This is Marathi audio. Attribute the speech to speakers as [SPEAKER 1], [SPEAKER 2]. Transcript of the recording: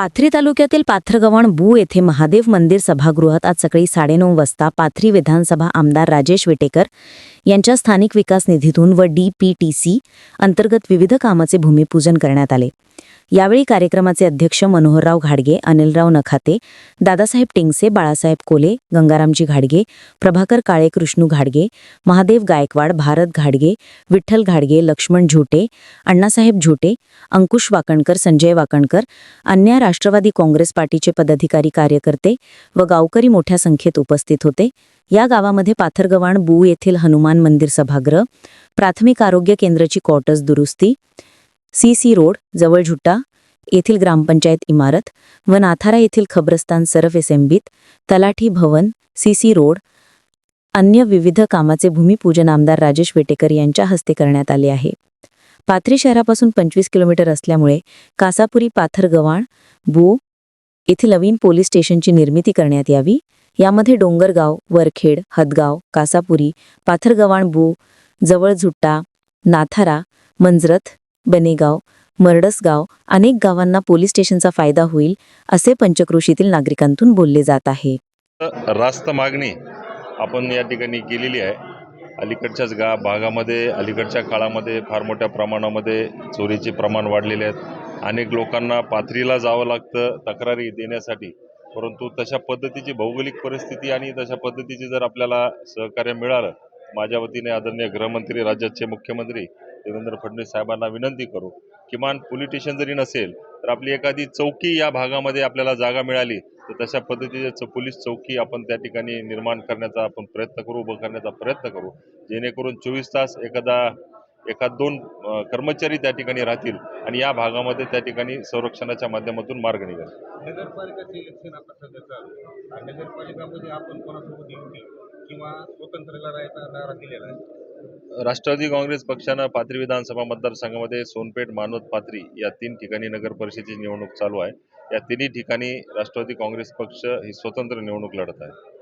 [SPEAKER 1] पाथरी तालुक्यातील पाथरगव्हाण बू येथे महादेव मंदिर सभागृहात आज सकाळी साडेनऊ वाजता पाथरी विधानसभा आमदार राजेश विटेकर यांच्या स्थानिक विकास निधीतून व डीपीटीसी अंतर्गत विविध कामाचे भूमिपूजन करण्यात आले. यावेळी कार्यक्रमाचे अध्यक्ष मनोहरराव घाडगे अनिलराव नखाते दादासाहेब टिंगसे बाळासाहेब कोले गंगारामजी घाडगे प्रभाकर काळे कृष्णू घाडगे महादेव गायकवाड भारत घाडगे विठ्ठल घाडगे लक्ष्मण झुटे अण्णासाहेब झुटे अंकुश वाकणकर संजय वाकणकर अन्य राष्ट्रवादी काँग्रेस पार्टीचे पदाधिकारी कार्यकर्ते व गावकरी मोठ्या संख्येत उपस्थित होते. या गावामध्ये पाथरगव्हाण बू येथील हनुमान मंदिर सभागृह प्राथमिक आरोग्य केंद्राची क्वार्टर्स दुरुस्ती सी सी रोड जवळ झुट्टा येथील ग्रामपंचायत इमारत व नाथारा येथील खबरस्तान सरफ एसेंबीत तलाठी भवन सी सी रोड अन्य विविध कामाचे भूमिपूजन आमदार राजेश वेटेकर यांच्या हस्ते करण्यात आले आहे. पाथरी शहरापासून पंचवीस किलोमीटर असल्यामुळे कासापुरी पाथरगव्हाण बो येथे नवीन पोलीस स्टेशनची निर्मिती करण्यात यावी. यामध्ये डोंगरगाव वरखेड हदगाव कासापुरी पाथरगव्हाण बो जवळ झुट्टा नाथारा मंजरथ बनेगाव मरडसगाव अनेक गावांना पोलीस स्टेशनचा फायदा होईल असे पंचक्रोशीतील नागरिकांतून बोलले जात आहे.
[SPEAKER 2] रास्त मागणी आपण या ठिकाणी केलेली आहे. अलीकडच्याच गा भागामध्ये अलीकडच्या काळामध्ये फार मोठ्या प्रमाणामध्ये चोरीचे प्रमाण वाढलेले आहेत. अनेक लोकांना पाथरीला जावं लागतं तक्रारी देण्यासाठी. परंतु तशा पद्धतीची भौगोलिक परिस्थिती आणि तशा पद्धतीची जर आपल्याला सहकार्य मिळालं माझ्या वतीने आदरणीय गृहमंत्री राज्याचे मुख्यमंत्री देवेंद्र फडणवीस साहेबांना विनंती करू किमान पोलिटिशियन जरी नसेल तर आपली एखादी चौकी या भागामध्ये आपल्याला जागा मिळाली तर तशा पद्धतीचे च- पोलीस चौकी आपण त्या ठिकाणी निर्माण करण्याचा आपण प्रयत्न करू उभं करण्याचा प्रयत्न करू. जेणेकरून चोवीस तास एखादा एखाद दोन कर्मचारी त्या ठिकाणी राहतील आणि या भागामध्ये त्या ठिकाणी संरक्षणाच्या माध्यमातून मार्ग निघेल.
[SPEAKER 3] नगरपालिकाचे इलेक्शन आता सध्याचा नगरपालिकामध्ये आपण कोणासोबत किंवा स्वतंत्र लढायचा नारा दिलेला आहे?
[SPEAKER 2] राष्ट्रवादी काँग्रेस पक्षानं पाथरी विधानसभा मतदारसंघामध्ये सोनपेठ मानोद पाथरी या तीन ठिकाणी नगर परिषदेची निवडणूक चालू आहे. या तिन्ही ठिकाणी राष्ट्रवादी काँग्रेस पक्ष ही स्वतंत्र निवडणूक लढत आहे.